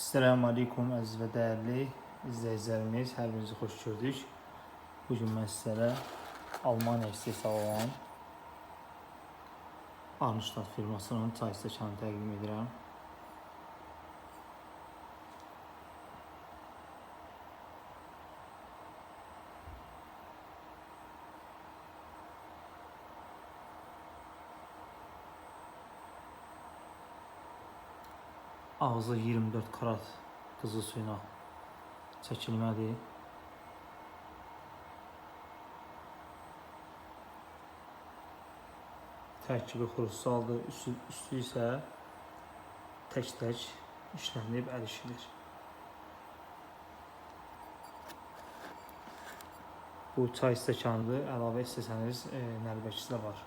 Selamun Aleyküm əziz və dəyərli izləyicilərimiz, hər birinizi xoş gördük. Bugün mən sizlərə Almaniya istehsal olan Arnstadt firmasının çay stəkanı təqdim edirəm. Ağzı 24 karat qızıl suyuna çəkilmədir. Tərkibi xursaldır, üstü, üstü isə tək-tək işlənib ərişilir. Bu çay stəkanıdır. Əlavə istəsəniz e, nəlbəkisə var.